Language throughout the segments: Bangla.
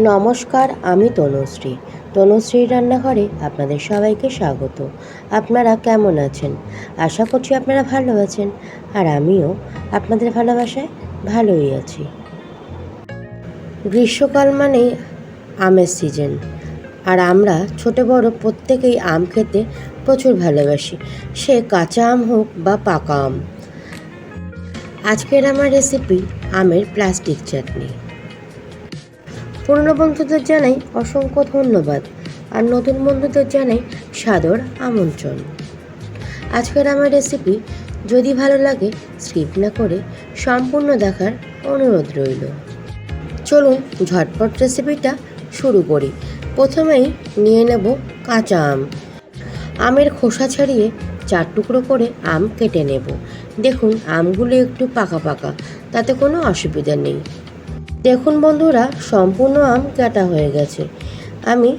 নমস্কার, আমি তনুশ্রী। তনুশ্রী রান্নাঘরে আপনাদের সবাইকে স্বাগত। আপনারা কেমন আছেন? আশা করছি আপনারা ভালো আছেন। আর আমিও আপনাদের ভালোবাসায় ভালোই আছি। গ্রীষ্মকাল মানেই আমের সিজন আর আমরা ছোট বড় প্রত্যেকেই আম খেতে প্রচুর ভালোবাসি। সে কাঁচা আম হোক বা পাকা আম। আজকের আমার রেসিপি আমের প্লাস্টিক চাটনি পুরনো বন্ধুদের জানাই অসংখ্য ধন্যবাদ আর নতুন বন্ধুদের জানাই সাদর আমন্ত্রণ। আজকের আমার রেসিপি যদি ভালো লাগে স্কিপ না করে সম্পূর্ণ দেখার অনুরোধ রইল। চলুন ঝটপট রেসিপিটা শুরু করি। প্রথমেই নিয়ে নেব কাঁচা আম। আমের খোসা ছাড়িয়ে চার টুকরো করে আম কেটে নেব। দেখুন, আমগুলো একটু পাকা পাকা, তাতে কোনো অসুবিধা নেই। দেখুন বন্ধুরা, সম্পূর্ণ আম কাটা হয়ে গেছে। আমি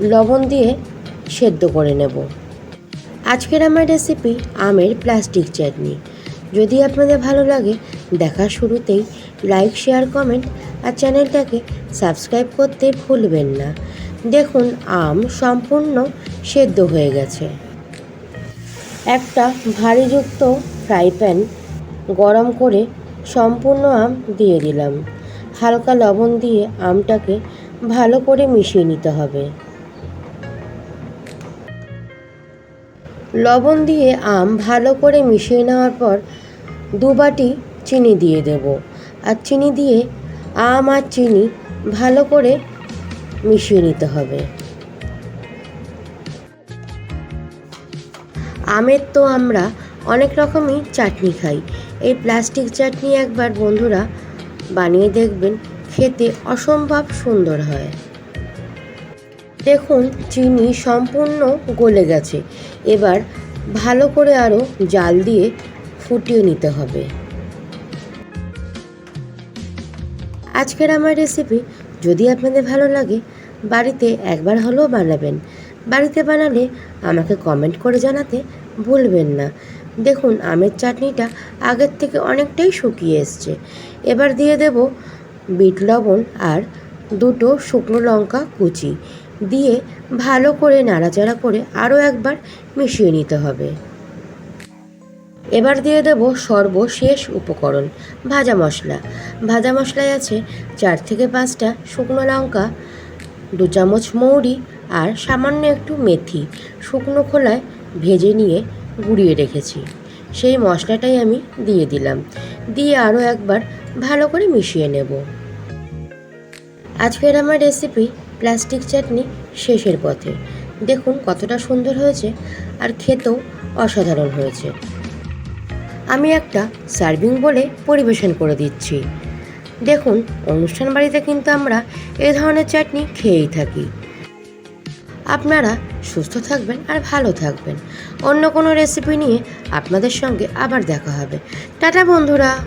লবণ দিয়ে সেদ্ধ করে নেব। আজকের আমার রেসিপি আমের প্লাস্টিক চাটনি যদি আপনাদের ভালো লাগে দেখা শুরুতেই লাইক শেয়ার কমেন্ট আর চ্যানেলটাকে সাবস্ক্রাইব করতে ভুলবেন না। দেখুন, আম সম্পূর্ণ সেদ্ধ হয়ে গেছে। একটা ভারীযুক্ত ফ্রাই প্যান গরম করে সম্পূর্ণ আম দিয়ে দিলাম। হালকা লবণ দিয়ে আমটাকে ভালো করে মিশিয়ে নিতে হবে। লবণ দিয়ে আম ভালো করে মিশিয়ে নেওয়ার পর দু বাটি চিনি দিয়ে দেব। আর চিনি দিয়ে আম আর চিনি ভালো করে মিশিয়ে নিতে হবে। আমের তো আমরা অনেক রকমই চাটনি খাই। এই প্লাস্টিক চাটনি একবার বন্ধুরা বানিয়ে দেখবেন খেতে অসম্ভব সুন্দর হয়। দেখুন, চিনি সম্পূর্ণ গলে গেছে। এবার ভালো করে আরও জাল দিয়ে ফুটিয়ে নিতে হবে। আজকের আমার রেসিপি যদি আপনাদের ভালো লাগে, বাড়িতে একবার হলেও বানাবেন। বাড়িতে বানালে আমাকে কমেন্ট করে জানাতে ভুলবেন না। দেখুন, আমের চাটনিটা আগের থেকে অনেকটাই শুকিয়ে এসছে। এবার দিয়ে দেব বিট লবণ আর দুটো শুকনো লঙ্কা কুচি। দিয়ে ভালো করে নাড়াচাড়া করে আরও একবার মিশিয়ে নিতে হবে। এবার দিয়ে দেব সর্বশেষ উপকরণ, ভাজা মশলা। ভাজা মশলায় আছে চার থেকে পাঁচটা শুকনো লঙ্কা, দু চামচ মৌরি আর সামান্য একটু মেথি। শুকনো খোলায় ভেজে নিয়ে গুঁড়িয়ে রেখেছি। সেই মশলাটাই আমি দিয়ে দিলাম। দিয়ে আরও একবার ভালো করে মিশিয়ে নেব। আজকের আমার রেসিপি প্লাস্টিক চাটনি শেষের পথে। দেখুন কতটা সুন্দর হয়েছে আর খেতেও অসাধারণ হয়েছে। আমি একটা সার্ভিং বলে পরিবেশন করে দিচ্ছি। দেখুন, অনুষ্ঠান বাড়িতে কিন্তু আমরা এ ধরনের চাটনি খেয়েই থাকি। আপনারা সুস্থ থাকবেন আর ভালো থাকবেন। অন্য কোনো রেসিপি নিয়ে আপনাদের সঙ্গে আবার দেখা হবে। টাটা বন্ধুরা।